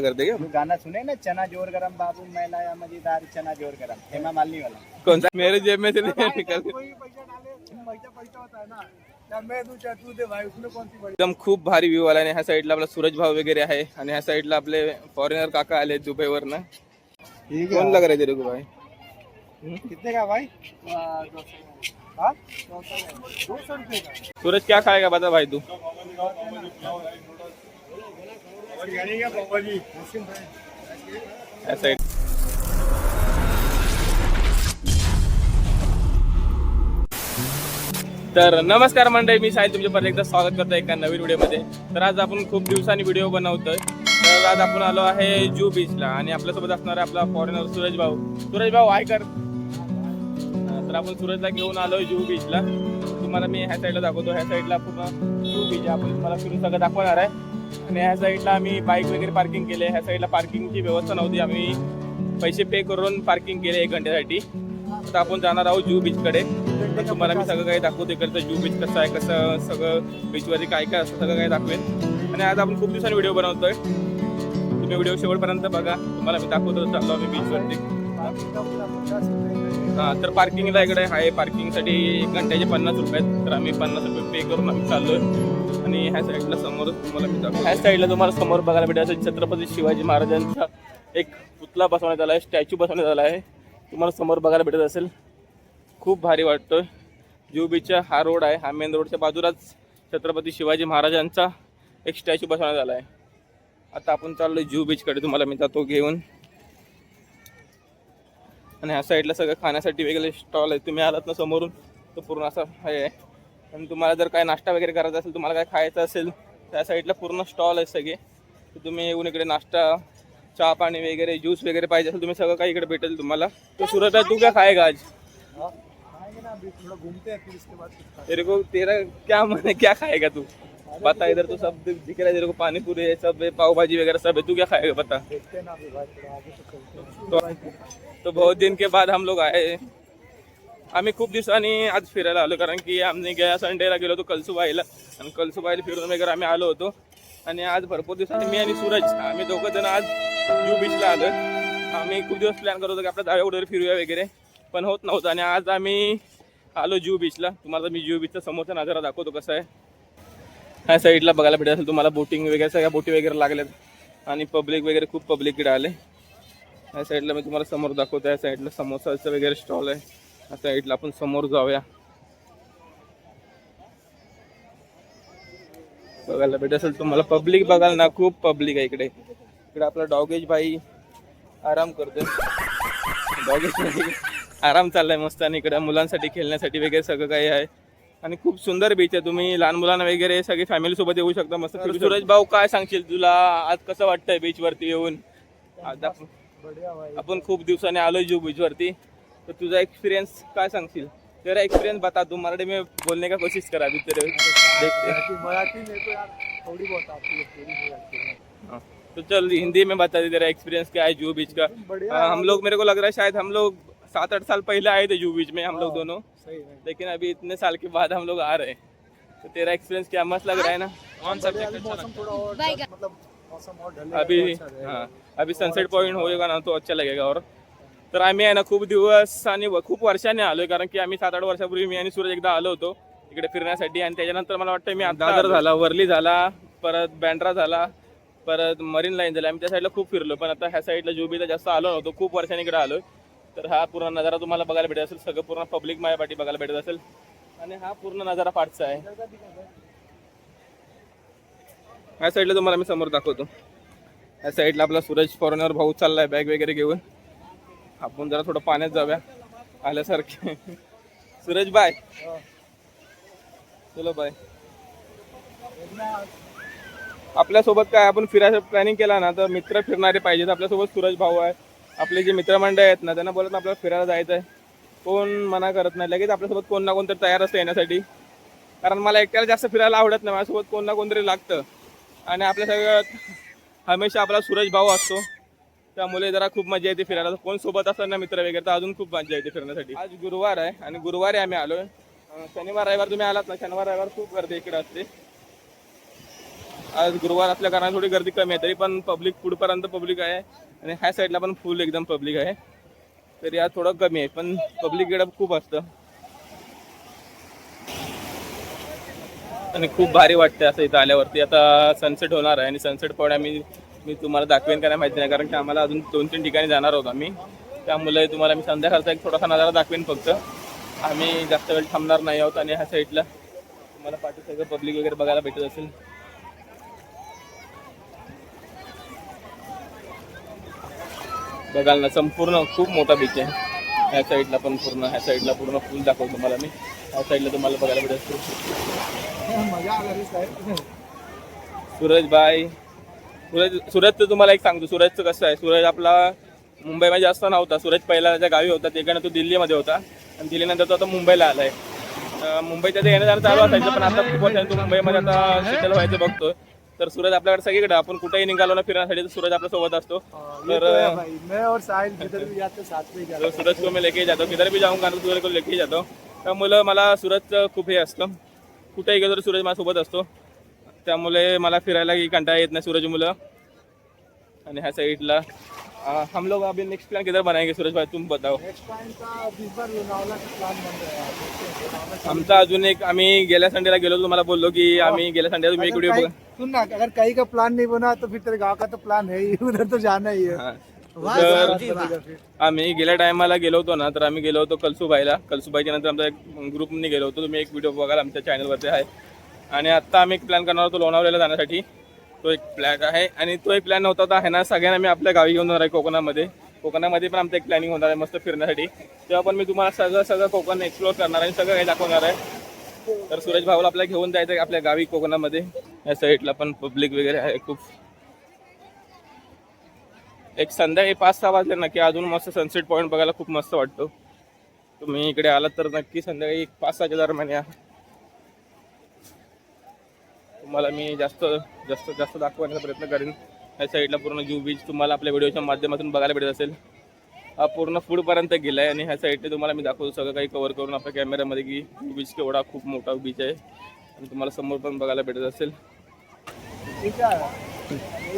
करते क्या वो गाना सुने ना चना जोर गरम बाबू मैं लाया मजेदार चना जोर गरम. हेमा मालिनी वाला कौन सा मेरे जेब में से नहीं निकल कोई पैसा डाले? पैसा पैसा होता है ना. जब मैं तू तू दे भाई उसमें कौन सी बड़ी एकदम खूप भारी व्ह्यू आला आणि ह्या साईडला आपला सूरज भाव वगैरे आहे आणि ह्या साईडला आपले फॉरेनर काका आले दुबईवर ना. ठीक कोण लग रहे तेरे को भाई? कितने का भाई? हाँ? सूरज क्या खाएगा बता भाई तू? ऐसा तर नमस्कार मंडळी मी साहिल तुमच्या परत एकदा स्वागत करतो एका नवीन व्हिडिओमध्ये. तर आज आपण खूप दिवसांनी व्हिडिओ बनवतोय. तर आज आपण आलो आहे जू बीचला आणि आपल्यासोबत असणार आहे आपला फॉरेनर सूरज भाऊ. सूरज भाऊ आय कर. तर आपण सूरजला घेऊन आलोय जू बीचला. तुम्हाला मी ह्या साईडला दाखवतो. ह्या साईडला पूर्ण जू बीच आपण तुम्हाला फिरून सगळं दाखवणार आहे. आणि ह्या साईडला आम्ही बाईक वगैरे पार्किंग केले. ह्या साईडला पार्किंगची व्यवस्था नव्हती. आम्ही पैसे पे करून पार्किंग केले एक घंट्यासाठी. आता आपण जाणार आहोत जू बीचकडे तर तुम्हाला मी सगळं काही दाखवतो इकडचं जू बीच कसं आहे कसं सगळं बीचवरती काय काय असतं सगळं काही दाखवेन. आणि आज आपण खूप दिवसांनी व्हिडिओ बनवतोय. तुम्ही व्हिडिओ शेवटपर्यंत बघा. तुम्हाला मी दाखवतो चाललो आम्ही बीचवरती हा तर पार्किंगला इकडे आहे. पार्किंगसाठी एक घंट्याचे पन्नास रुपये आहेत. तर आम्ही पन्नास रुपये पे करून आम्ही आहे. आणि ह्या साईडला समोर तुम्हाला मी दाखवतो. ह्या साईडला तुम्हाला समोर बघायला भेटेल. असं छत्रपती शिवाजी महाराजांचा एक पुतला बसवण्यात आला आहे. स्टॅच्यू बसवण्यात आला आहे. तुम्हाला समोर बघायला भेटत असेल. खूप भारी वाटतं जुहू बीचचा हा रोड आहे. हा मेन रोडच्या बाजूलाच छत्रपती शिवाजी महाराजांचा एक स्टॅच्यू बसवण्यात आला आहे. आता आपण चाललो जुहू बीचकडे तुम्हाला मी जातो घेऊन. आणि ह्या साईडला सगळं खाण्यासाठी वेगळे स्टॉल आहे तुम्ही आलात ना समोरून तो पूर्ण असा हे आहे. आणि तुम्हाला जर काय नाश्ता वगैरे करायचा असेल तुम्हाला काय खायचं असेल त्या साईडला पूर्ण स्टॉल आहे सगळे. तर तुम्ही येऊन इकडे नाश्ता चहा पाणी वगैरे ज्यूस वगैरे पाहिजे असेल तुम्ही सगळं काही इकडे भेटेल तुम्हाला. तो सुरत आहे तू क्या खाएगा आज? तेरे को तेरा क्या मन क्या खाएगा तू? बता इधर तो सब दिख रहा है तेरे को पानी पूरी है सब है पाव भाजी वगैरह सब है तू क्या खाएगा बता। तो तो, बहुत दिन के बाद हम लोग आए। आम्ही खूप दिवसांनी आज फिरायला आलो कारण की आम्ही गेल्या संडेला गेलो होतो कलसुबाईला आणि कलसुबाईला फिरून वगैरे आम्ही आलो होतो. आणि आज भरपूर दिवसांनी मी आणि सूरज आम्ही दोघं जण आज यू बीचला आलो आम्ही खूप दिवस प्लॅन करत होतो की आपल्या जाव्या कुठे फिरूया वगैरे पण होत नव्हतं. आणि आज आम्ही आलो जू बीचला तुम्हाला मी जू बीचचा समोरचा नजारा दाखवतो कसं आहे. ह्या साईडला बघायला भेटत असेल तुम्हाला बोटिंग वगैरे सगळ्या बोटी वगैरे लागल्यात. आणि पब्लिक वगैरे खूप पब्लिक इकडे आले ह्या साईडला मी तुम्हाला समोर दाखवतो. या साईडला समोसाचं वगैरे स्टॉल आहे. ह्या साईडला आपण समोर जाऊया. बघायला भेटत असेल तुम्हाला पब्लिक बघाल ना खूप पब्लिक आहे इकडे. इकडे आपला डॉगेज भाई आराम करतोय. डॉगेज भाई आराम चाललाय मस्त. आणि इकडे मुलांसाठी खेळण्यासाठी वगैरे सगळं काही आहे. आणि खूप सुंदर बीच आहे. तुम्ही लहान मुलांना वगैरे सगळे फॅमिली सोबत येऊ शकता. मस्त सूरज भाऊ काय सांगशील तुला? आज कसं वाटतंय बीच वरती येऊन? आपण खूप दिवसांनी आलोय जू बीच वरती. तर तुझा एक्सपिरियंस काय सांगशील? तेरा एक्सपीरियंस बता. तू मराठी में बोलने का कोशिश करा अभी तेरे. देखते. मराठी यार थोड़ी बहुत आती है. तो चल हिंदी में बता दे तेरा एक्सपीरियंस क्या है जू बीच का हाँ, हम लोग मेरे को लग रहा है शायद हम लोग सात आठ साल पहले आए थे जू बीच में हम लोग दोनों. सही है. लेकिन अभी इतने साल के बाद हम लोग आ रहे हैं। तो तेरा एक्सपीरियंस क्या मस्त लग रहा है ना? कौन सा मतलब मौसम और ढलेगा अभी। हाँ अभी सनसेट पॉइंट होएगा ना तो अच्छा लगेगा और। तर आम्ही आहे ना खूप दिवस आणि व- खूप वर्षांनी आलोय कारण की आम्ही सात आठ वर्षापूर्वी मी आणि सूरज एकदा आलो होतो इकडे फिरण्यासाठी. आणि त्याच्यानंतर मला वाटतं मी आता दादर झाला वर्ली झाला परत बँड्रा झाला परत मरीन लाईन झाला. आम्ही त्या साईडला खूप फिरलो पण आता ह्या साईडला जुबीला जास्त आलो नव्हतो खूप वर्षांनी इकडे आलोय. तर हा पूर्ण नजारा तुम्हाला बघायला भेटत असेल. सगळं पूर्ण पब्लिक माझ्यापाठी बघायला भेटत असेल. आणि हा पूर्ण नजारा पाठचा आहे. ह्या साईडला तुम्हाला मी समोर दाखवतो. या साईडला आपला सूरज फॉरेनर भाऊ चाललाय बॅग वगैरे घेऊन. आपण जरा थोडं पाण्यात जाऊया. आल्यासारखे. सूरज बाय चलो बाय आपल्यासोबत काय आपण फिरायचं प्लॅनिंग केला ना तर मित्र फिरणारे पाहिजेत. आपल्यासोबत सूरज भाऊ आहे. आपले जे मित्रमंडळ आहेत ना त्यांना बोलत ना आपल्याला फिरायला जायचं आहे कोण मना करत नाही. लगेच आपल्यासोबत कोण ना कोणतरी तयार असतं येण्यासाठी. कारण मला एकट्याला जास्त फिरायला आवडत नाही. माझ्यासोबत कोण ना कोणतरी लागतं. आणि आपल्या सगळ्यात हमेशा आपला सूरज भाऊ असतो. त्यामुळे जरा खूप मजा येते फिरायला. कोण सोबत असतात ना मित्र वगैरे तर अजून खूप मजा येते फिरण्यासाठी. आज गुरुवार आहे आणि गुरुवारी आम्ही आलो आहे शनिवार रविवार तुम्ही आलात ना? शनिवार रविवार खूप गर्दी इकडे असते. आज गुरुवार असल्या कारणाने थोडी गर्दी कमी आहे तरी पण पब्लिक पुढपर्यंत पब्लिक आहे. आणि ह्या साईडला पण फुल एकदम पब्लिक आहे. तरी आज थोडं कमी आहे पण पब्लिक इकडं खूप असतं. आणि खूप भारी वाटते असं इथं आल्यावरती. आता सनसेट होणार आहे आणि सनसेट पॉईंट आम्ही मी तुम्हाला दाखवेन काय माहिती नाही कारण की आम्हाला अजून दोन तीन ठिकाणी जाणार आहोत आम्ही. त्यामुळे तुम्हाला मी संध्याकाळचा एक थोडासा नजारा दाखवेन फक्त. आम्ही जास्त वेळ थांबणार नाही आहोत आणि ह्या साईडला तुम्हाला पाठी सगळं पब्लिक वगैरे बघायला भेटत असेल. बघाल ना संपूर्ण खूप मोठा बीच आहे. ह्या साईडला पण पूर्ण ह्या साईडला पूर्ण फुल दाखवतो तुम्हाला मी. ह्या साईडला तुम्हाला बघायला भेटत मजा सूरज भाई सूरज सूरजचं तुम्हाला एक सांगतो. सूरजचं कसं आहे? सूरज आपला मुंबईमध्ये जास्त नव्हता. सूरज पहिला ज्या गावी होता तिकडनं तो दिल्लीमध्ये होता. आणि दिल्लीनंतर तो आता मुंबईला आलाय. आहे मुंबईच्या ते येणं जाणं चालू असायचं पण आता खूप वर्षांनी तो मुंबईमध्ये आता सेटल व्हायचं बघतो तर सूरज आपल्याकडे सगळीकडे आपण कुठेही निघालो ना फिरण्यासाठी तर सूरज आपल्यासोबत असतो. तर तो भाई. मैं और साहिल किधर भी जाते साथ में ही तो जाते सूरज को मैं लेके ही जातो. किधर भी जाऊंगा ना सूरज को लेके ही जातो. त्यामुळे मला सूरजचं खूप हे असतं. कुठेही गेलो तर सूरज माझ्यासोबत असतो. त्यामुळे मला फिरायला कंटाळा येत नाही सूरज मुलं. आणि ह्या साईडला अं, हम लोग अभी नेक्स्ट प्लान किधर बनाएंगे? सूरज भाई तुम बताओ। नेक्स्ट टाइम का इस बार लोनावला का प्लान बन रहा है। देखते हैं, लोनावला से- आमचा अजून एक आम्ही गेल्या संडेला गेलो तुम्हाला बोललो की आम्ही गेल्या संडेला तुम्ही एक अगर व्हिडिओ कहीं- सुन ना अगर कहीं का प्लान नहीं बना तो फिर तेरे गांव का तो प्लान है ही उधर तो जाना ही है। वहाँ तर जाना पड़ेगा फिर। आम्ही गेल्या टायमाला गेलो होतो ना तर आम्ही गेलो होतो कलसुबाईला कलसुबाईच्या नंतर आमचा एक ग्रुपने गेलो होतो. तुम्ही एक व्हिडिओ बघाल आमच्या चॅनलवरती आहे. आणि आत्ता आम्ही एक प्लॅन करणार होतो लोणावळ्याला जाण्यासाठी. तो एक प्लॅन आहे आणि तो एक प्लॅन होता तर आहे ना सगळ्यांना मी आपल्या गावी घेऊन जाणार आहे कोकणामध्ये. कोकणामध्ये पण आमचं एक प्लॅनिंग होणार आहे मस्त फिरण्यासाठी. तेव्हा पण मी तुम्हाला सगळं सगळं कोकण एक्सप्लोर करणार आहे सगळं काही दाखवणार आहे. तर सूरज भाऊला आपल्याला घेऊन जायचं आहे आपल्या गावी कोकणामध्ये. या साईडला पण पब्लिक वगैरे आहे खूप. एक संध्याकाळी पाच सहा वाजले ना की अजून मस्त सनसेट पॉईंट बघायला खूप मस्त वाटतो. तुम्ही इकडे आलात तर नक्की संध्याकाळी एक पाच सहाच्या दरम्यान या. तुम्हाला मी जास्त जास्त जास्त दाखवण्याचा प्रयत्न करेन. या साईडला पूर्ण जू बीच तुम्हाला आपल्या व्हिडिओच्या माध्यमातून बघायला भेटत असेल. हा पूर्ण फूडपर्यंत गेला आहे आणि ह्या साईडने तुम्हाला मी दाखवतो. सगळं काही कव्हर करून आपल्या कॅमेऱ्यामध्ये की जू बीच केवढा खूप मोठा बीच आहे. आणि तुम्हाला समोर पण बघायला भेटत असेल.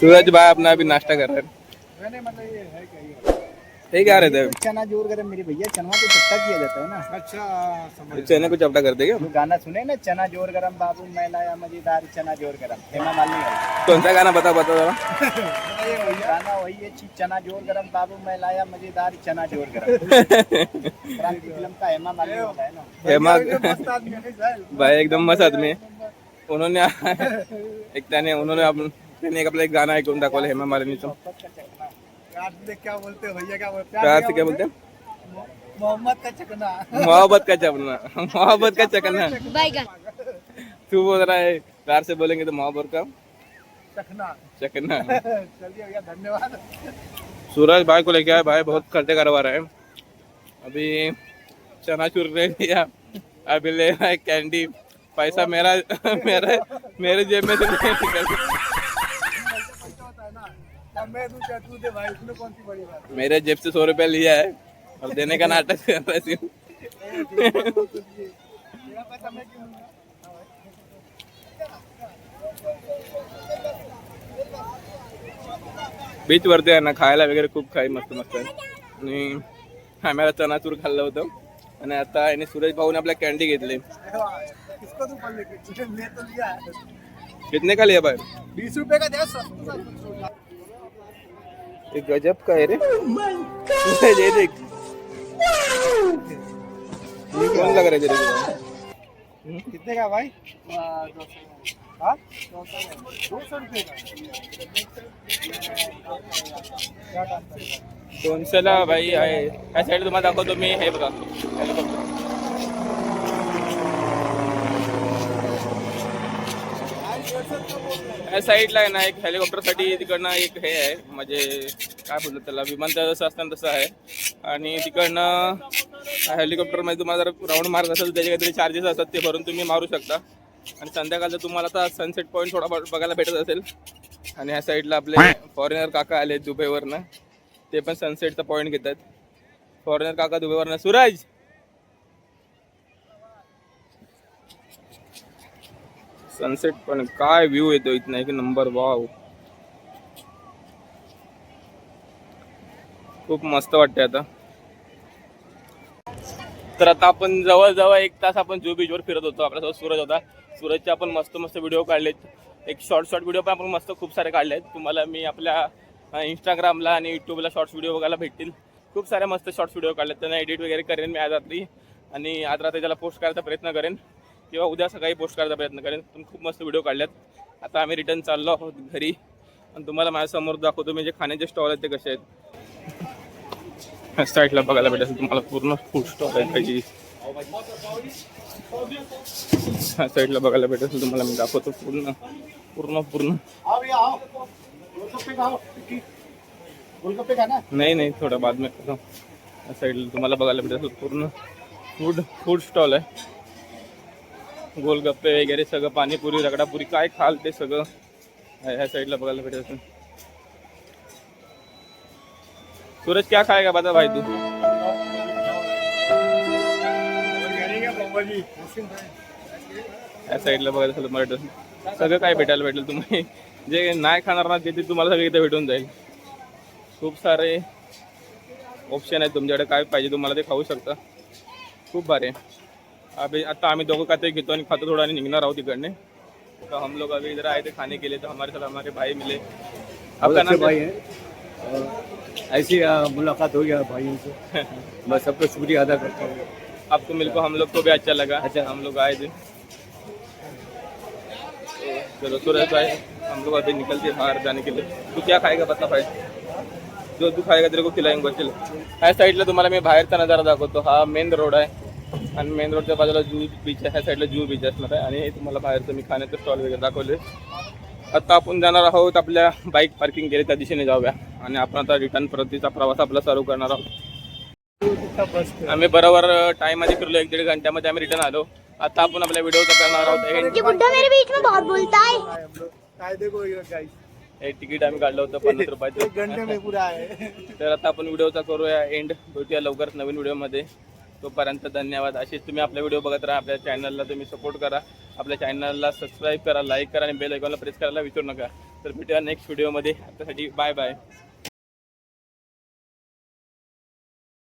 सूरज भाई अपना अभी नाश्ता कर रहे हैं ये है क्या ये हे क्या रहता है चना ज़ोर गरम मेरे भैया चना को चट्टा किया जाता है ना। अच्छा समझ चने को चपटा क्या? जो गाना सुने ना चना ज़ोर गरम बाबू मैं लाया मज़ेदार चना ज़ोर गरम। हेमा मालिनी का कौन सा गाना बता बता जरा गाना वही है ची- चना ज़ोर गरम बाबू मैं लाया मज़ेदार चना ज़ोर गरम। क्रांति फ़िल्म का हेमा मालिनी होता है ना। हेमा मस्त आदमी है साहिल भाई एकदम मस्त आदमी है। उन्होंने एक त्याने उन्होंने अपन त्याने एक आपला एक गाणं ऐकून दाखवलं हेमा मालिनीचं प्यार से क्या बोलते भैया क्या बोलते प्यार से क्या बोलते हैं? मोहम्मद का चकना। मोहब्बत का चकना। मोहब्बत का चकना। तू बोल रहा है प्यार से बोलेंगे तो मोहब्बत का चकना। चकना। चलिए भैया धन्यवाद। सूरज भाई को लेके आए भाई बहुत खर्चे करवा रहे हैं। अभी चनाचूर ले लिया अभी ले रहा है कैंडी पैसा मेरा मेरा मेरे जेब में से नहीं निकल मेरे जेब से सौ रुपया लिया है। और देने का नाटक कर रहा? बीच वरती आहे ना खायला वगैरे खूप काही मस्त मस्त आहे. आणि आम्हाला चनाचूर खाल्लं होतं. आणि आता याने सुरेश भाऊने आपल्या कॅन्डी घेतली. कितने का लिया भाई? बीस रुपए का दे सस्ता सा। ये गजब का है रे। Oh ये देख। ये कौन लग रहा है तेरे को? कितने का भाई? हाँ? दो सौ रुपये का? दोनशेला भाई? आहे या साईड तुम्हाला दाखवतो मी हे बघा या साईडला आहे ना एक हेलिकॉप्टरसाठी तिकडनं एक हे आहे म्हणजे काय बोलतात त्याला विमानतळ जसं असतं ना तसं आहे. आणि तिकडनं हेलिकॉप्टरमध्ये तुम्हाला जर राऊंड मारत असेल तर त्याचे काहीतरी चार्जेस असतात ते भरून तुम्ही मारू शकता. आणि संध्याकाळचं तुम्हाला आता सनसेट पॉईंट थोडा बघायला भेटत असेल. आणि ह्या साईडला आपले फॉरेनर काका आले दुबईवरनं. ते पण सनसेटचा पॉईंट घेतात. फॉरेनर काका दुबईवरनं. सूरज! सनसेट पण काय व्ह्यू येतो इथं एक नंबर वाव खूप मस्त वाटते आता. तर आता आपण जवळजवळ एक तास आपण जुहू बीचवर फिरत होतो आपल्यासोबत सूरज होता. सूरजचे आपण मस्त मस्त व्हिडिओ काढलेत. एक शॉर्ट शॉर्ट व्हिडिओ पण आपण मस्त खूप सारे काढले आहेत तुम्हाला मी आपल्या इंस्टाग्रामला आणि यूट्यूबला शॉर्ट्स व्हिडिओ बघायला भेटतील. खूप सारे मस्त शॉर्ट्स व्हिडिओ काढलेत. त्यांना एडिट वगैरे करेन मी आज रात्री. आणि आज रात्री त्याला पोस्ट करायचा प्रयत्न करेन. किंवा उद्या सकाळी पोस्ट करायचा प्रयत्न करेन. तुम्ही खूप मस्त व्हिडिओ काढल्यात. आता आम्ही रिटर्न चाललो आहोत घरी. आणि तुम्हाला माझ्यासमोर दाखवतो म्हणजे खाण्याचे स्टॉल आहेत ते कसे आहेत. साईडला बघायला भेटेल. तुम्हाला पूर्ण फूड स्टॉल आहे पाहिजे ह्या साईडला बघायला भेटेल. तुम्हाला मी दाखवतो पूर्ण. पूर्ण पूर्ण. नाही नाही. थोडं बाद में करतो साईडला तुम्हाला बघायला भेटेल. पूर्ण. फूड फूड स्टॉल आहे. गोलगप्पे वगैरे सगळं पाणीपुरी रगडापुरी काय खाल ते सगळं ह्या साईडला बघायला भेटेल असून सूरज क्या खाएगा बता भाई तू? या साईडला बघायला असेल सगळं काय भेटायला भेटेल तुम्ही जे नाही खाणार ना ते ते तुम्हाला सगळं इथे भेटून जाईल. खूप सारे ऑप्शन आहेत तुमच्याकडे. काय पाहिजे तुम्हाला ते खाऊ शकता. खूप भारी आहे. अभी आता आम्ही दोघं काहीतरी घेतो आणि खातो थोडं आणि निघणार आहोत तिकडने तो हम लोग अभी इधर आए थे खाने के लिए तो हमारे साथ हमारे भाई मिले. आपका नाम भाई है। ऐसी मुलाकात हो गया भाइयों से। मैं सबका शुक्रिया अदा करता हूँ। आपको मिलकर हम लोग को भी अच्छा लगा। अच्छा। हम लोग आए थे। तो चलो सूरज भाई हम लोग अभी निकलते हैं बाहर जाने के लिए। तू क्या खाएगा बता भाई? जो तू खाएगा तेरे को खिलाएँगे चलो। चल ह्या साईडला तुम्हाला मी बाहेरचा नज़ारा दाखवतो हा मेन रोड आहे आणि मेन रोडच्या बाजूला जू बीच आहे ह्या साईडला जू बीच असणार आहे. आणि हे तुम्हाला बाहेरचं मी खाण्याचं स्टॉल वगैरे दाखवले आता आपण जाणार आहोत आपल्या बाईक पार्किंग केली त्या दिशेने जाऊया. आणि आपण आता रिटर्न परतीचा प्रवास आपला चालू करणार आहोत. आम्ही बरोबर टाइममध्ये फिरलो एक दीड घंट्यामध्ये आम्ही रिटर्न आलो. आता आपण आपल्या व्हिडिओचा करणार आहोत. है। तिकीट आम्ही काढलं होतं पन्नास एक रुपयाचं तर आता आपण व्हिडिओचा करूया एंड भेटूया लवकरच नवीन व्हिडिओमध्ये तोपर्यंत धन्यवाद. असेच तुम्ही आपला व्हिडिओ बघत राहा आपल्या चॅनलला तुम्ही सपोर्ट करा. आपल्या चॅनलला सबस्क्राईब करा लाईक करा आणि बेल आयकॉनला प्रेस करायला विसरू नका. तर भेटूया नेक्स्ट व्हिडिओमध्ये आतासाठी बाय बाय